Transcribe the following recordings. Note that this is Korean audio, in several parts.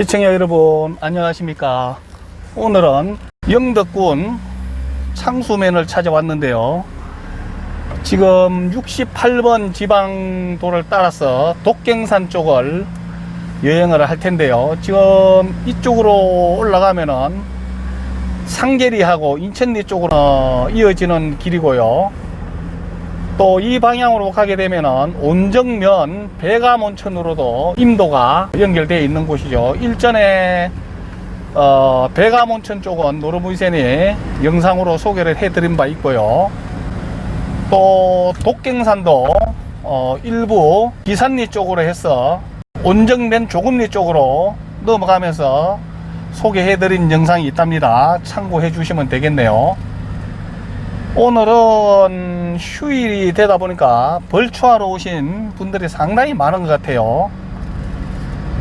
시청자 여러분 안녕하십니까? 오늘은 영덕군 창수면을 찾아왔는데요. 지금 68번 지방도를 따라서 독경산 쪽을 여행을 할 텐데요. 지금 이쪽으로 올라가면은 상계리하고 인천리 쪽으로 어, 이어지는 길이고요 또 이 방향으로 가게 되면은 온정면 배가몬천으로도 임도가 연결되어 있는 곳이죠. 일전에 어, 배가몬천 쪽은 노르무이센이 영상으로 소개를 해드린 바 있고요. 또 독경산도 어, 일부 기산리 쪽으로 해서 온정면 조금리 쪽으로 넘어가면서 소개해드린 영상이 있답니다. 참고해 주시면 되겠네요. 오늘은 휴일이 되다 보니까 벌초하러 오신 분들이 상당히 많은 것 같아요.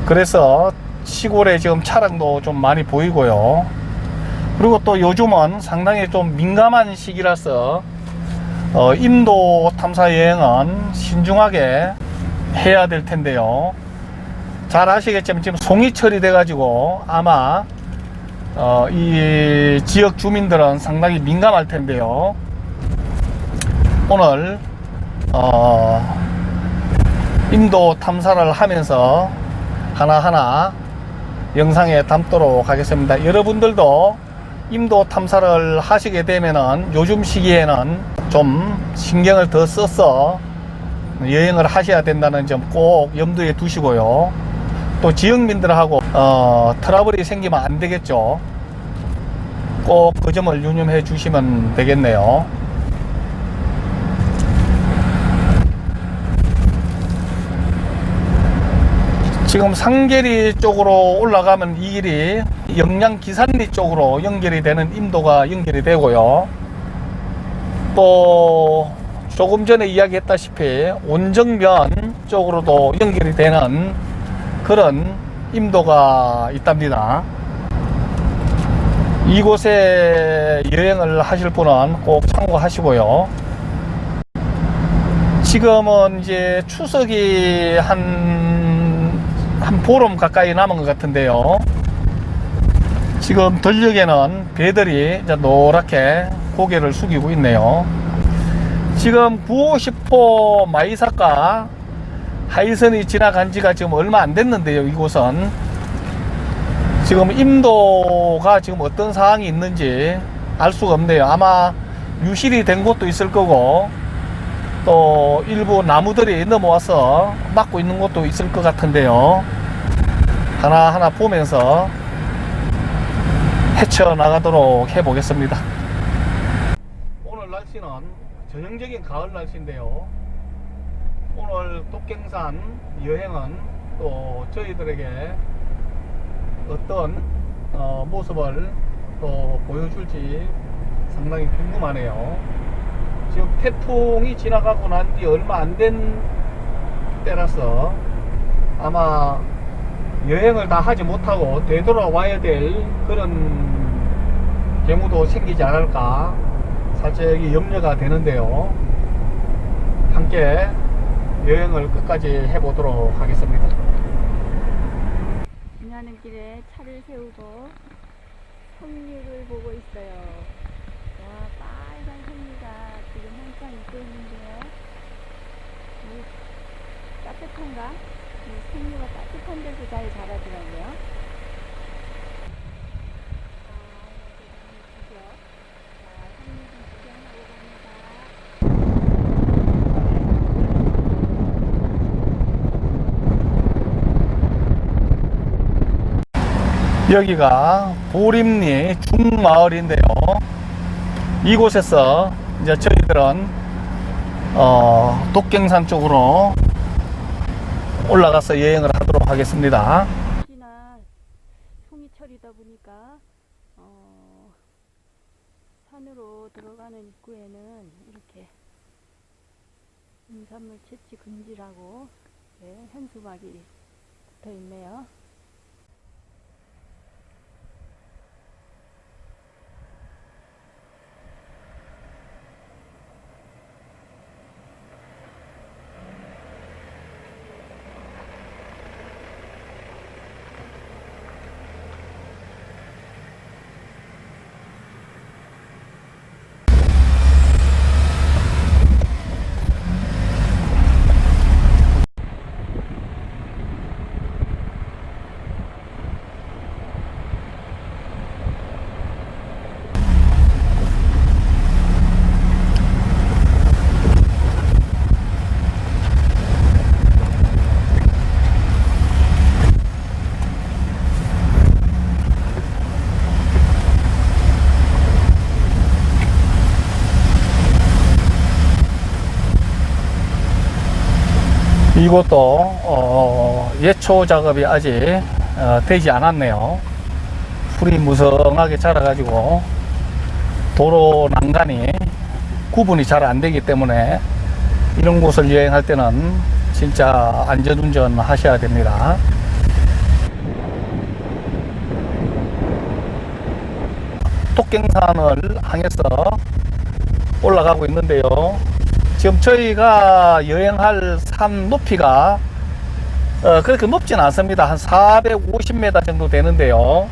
그래서 시골에 지금 차량도 좀 많이 보이고요. 그리고 또 요즘은 상당히 좀 민감한 시기라서 어, 인도 탐사 여행은 신중하게 해야 될 텐데요. 잘 아시겠지만 지금 송이철이 돼가지고 아마 어, 이 지역 주민들은 상당히 민감할 텐데요. 오늘 어, 인도 탐사를 하면서 하나하나 영상에 담도록 하겠습니다. 여러분들도 인도 탐사를 하시게 되면은 요즘 시기에는 좀 신경을 더 써서 여행을 하셔야 된다는 점 꼭 염두에 두시고요. 또 지역민들하고 어, 트러블이 생기면 안 되겠죠. 꼭 그 점을 유념해 주시면 되겠네요. 지금 상계리 쪽으로 올라가면 이 길이 영양 기산리 쪽으로 연결이 되는 임도가 연결이 되고요. 또 조금 전에 이야기했다시피 온정면 쪽으로도 연결이 되는 그런 임도가 있답니다. 이곳에 여행을 하실 분은 꼭 참고하시고요. 지금은 이제 추석이 한, 한 보름 가까이 남은 것 같은데요. 지금 들녘에는 배들이 노랗게 고개를 숙이고 있네요. 지금 950호 마이사카 하이선이 지나간 지가 지금 얼마 안 됐는데요, 이곳은. 지금 임도가 지금 어떤 상황이 있는지 알 수가 없네요. 아마 유실이 된 곳도 있을 거고, 또 일부 나무들이 넘어와서 막고 있는 곳도 있을 것 같은데요. 하나하나 보면서 헤쳐나가도록 해보겠습니다. 오늘 날씨는 전형적인 가을 날씨인데요. 오늘 독경산 여행은 또 저희들에게 어떤 어, 모습을 또 보여줄지 상당히 궁금하네요. 지금 태풍이 지나가고 난 뒤 얼마 안 된 때라서 아마 여행을 다 하지 못하고 되돌아와야 될 그런 경우도 생기지 않을까 살짝 염려가 되는데요. 함께 여행을 끝까지 해보도록 하겠습니다. 지나는 길에 차를 세우고 석류를 보고 있어요. 와, 빨간 석류가 지금 한창 있고 있는데요. 이 따뜻한가? 이 석류가 따뜻한 데서 잘 자라더라고요. 자, 석류 좀 구경하고 갑니다. 여기가 보림리 중마을인데요. 이곳에서 이제 저희들은 어, 독경산 쪽으로 올라가서 여행을 하도록 하겠습니다. 혹시나 송이철이다 보니까 어, 산으로 들어가는 입구에는 이렇게 임산물 채취 금지라고 네, 현수막이 붙어 있네요. 이것도 어, 예초 작업이 아직 어, 되지 않았네요. 풀이 무성하게 자라가지고 도로 난간이 구분이 잘 안 되기 때문에 이런 곳을 여행할 때는 진짜 안전운전 하셔야 됩니다. 토경산을 향해서 올라가고 있는데요. 지금 저희가 여행할 산 높이가 어, 그렇게 높진 않습니다. 한 450m 정도 되는데요.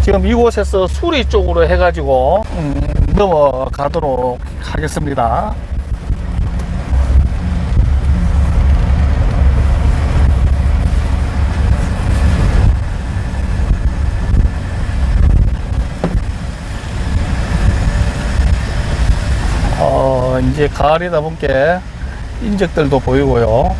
지금 이곳에서 수리 쪽으로 해가지고 음, 넘어가도록 하겠습니다. 어, 이제 가을이다 보니까 인적들도 보이고요.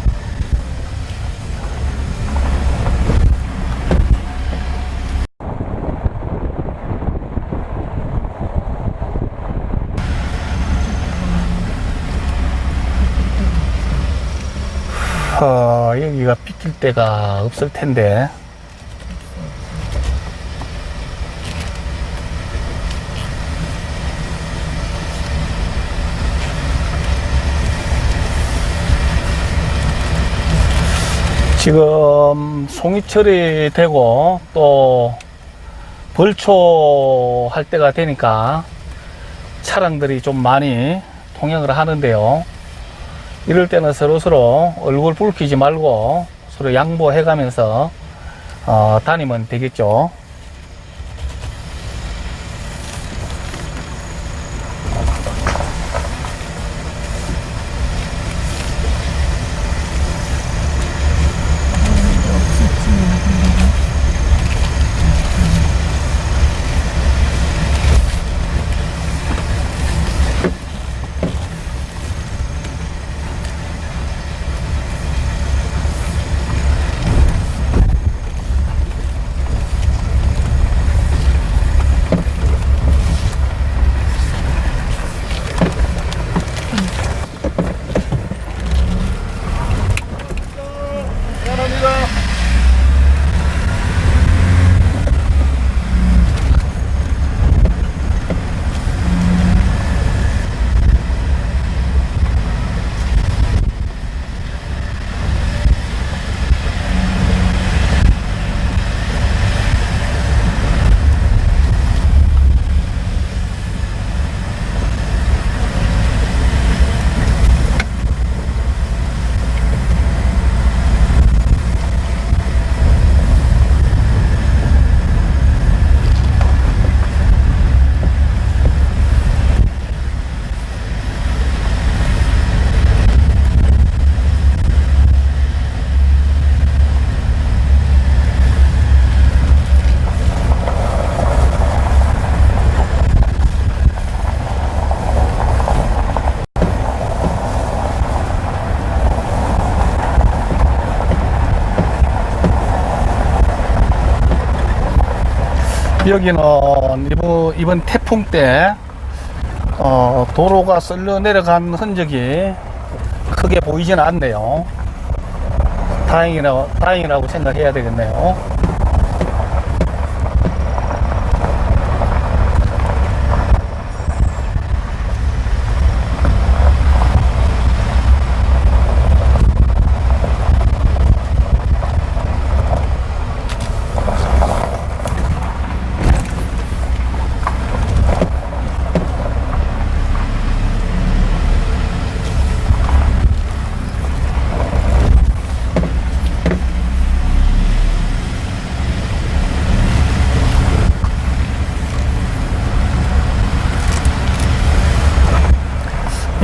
어, 여기가 비킬 데가 없을 텐데. 지금 송이철이 되고 또 벌초 할 때가 되니까 차량들이 좀 많이 통행을 하는데요. 이럴 때는 서로서로 얼굴 붉히지 말고 서로 양보해 가면서 어, 다니면 되겠죠. 여기는 이번, 이번 태풍 때 어, 도로가 쓸려 내려간 흔적이 크게 보이지는 않네요. 다행이라, 다행이라고 생각해야 되겠네요.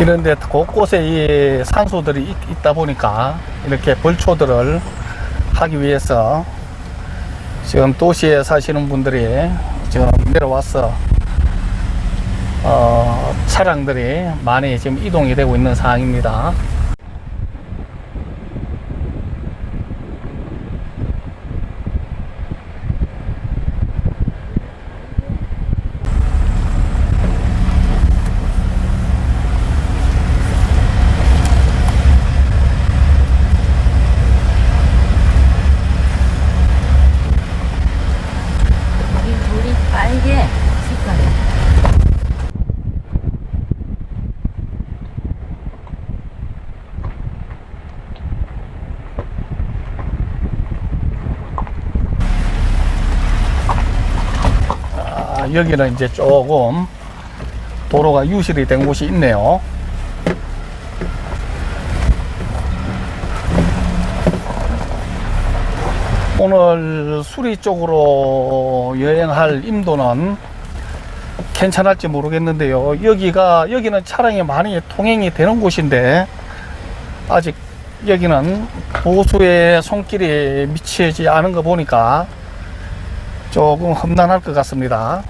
이런데 곳곳에 이 산소들이 있, 있다 보니까 이렇게 벌초들을 하기 위해서 지금 도시에 사시는 분들이 지금 내려와서 어, 차량들이 많이 지금 이동이 되고 있는 상황입니다. 여기는 이제 조금 도로가 유실이 된 곳이 있네요. 오늘 수리 쪽으로 여행할 임도는 괜찮을지 모르겠는데요. 여기가 여기는 차량이 많이 통행이 되는 곳인데 아직 여기는 보수의 손길이 미치지 않은 거 보니까 조금 험난할 것 같습니다.